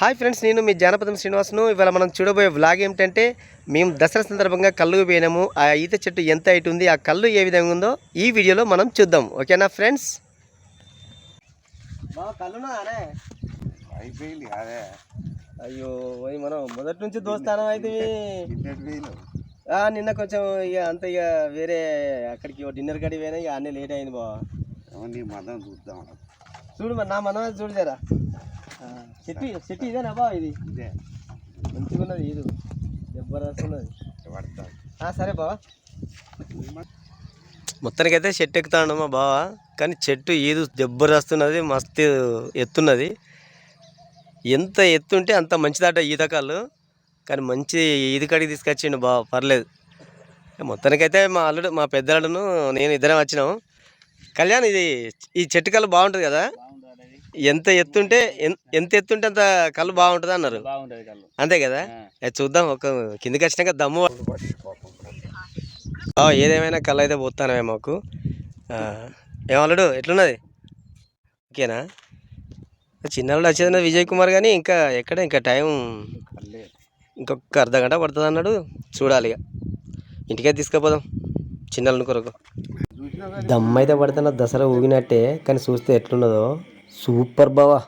Hi friends నేను మీ జానపదం శ్రీనివాస్ను. ఇవాళ మనం చూడబోయే వ్లాగ్ ఏమిటంటే మేము దసరా సందర్భంగా కళ్ళు పోయినాము ఆ ఈత చెట్టు ఎంత హైట్ ఉంది ఆ కళ్ళు ఏ విధంగా ఉందో ఈ వీడియోలో మనం చూద్దాం. ఓకేనా ఫ్రెండ్స్? అయ్యో మనం మొదటి నుంచి దోస్తానం అయితే నిన్న కొంచెం ఇక అంత ఇక వేరే అక్కడికి డిన్నర్ గడి పోయినా ఇక అన్నీ లేట్ అయింది బావ. చూడు మరి నా మనం చూడు జరా. చెట్టు చెట్టు ఇదేనా బావ ఇది? ఇదే. మంచిగా ఉన్నది ఇది జబర్దస్త్ ఉన్నది సరే బావా. మొత్తానికైతే చెట్టు ఎక్కుతాడు మా బావ. కానీ చెట్టు ఈదు జబర్దస్తున్నది మస్తు ఎత్తున్నది. ఎంత ఎత్తుంటే అంత మంచిదట ఈతకాళ్ళు కానీ మంచి ఈదికాడికి తీసుకొచ్చిండు బావ పర్లేదు. మొత్తానికైతే మా అల్లుడు మా పెద్దలుడును నేను ఇద్దరం వచ్చినాం. కళ్యాణ్ ఇది ఈ చెట్టు కళ్ళు బాగుంటుంది కదా? ఎంత ఎత్తుంటే ఎంత ఎత్తుంటే అంత కళ్ళు బాగుంటుంది అన్నారు. అంతే కదా? అది చూద్దాం ఒక కిందికి వచ్చినాక దమ్ము. ఏదేమైనా కళ్ళు అయితే పోతానమే మాకు. ఆ, ఏం అల్లుడు ఎట్లున్నది? ఓకేనా? చిన్నప్పుడు వచ్చేది విజయ్ కుమార్ కానీ ఇంకా ఎక్కడ ఇంకా టైం ఇంకొక అర్ధ గంట పడుతుంది అన్నాడు. చూడాలి ఇక ఇంటికే తీసుకుపోదాం చిన్నల కొరకు. దమ్ అయితే పడుతున్న దసరా ఊగినట్టే కానీ చూస్తే ఎట్లున్నదో. సూపర్ బావా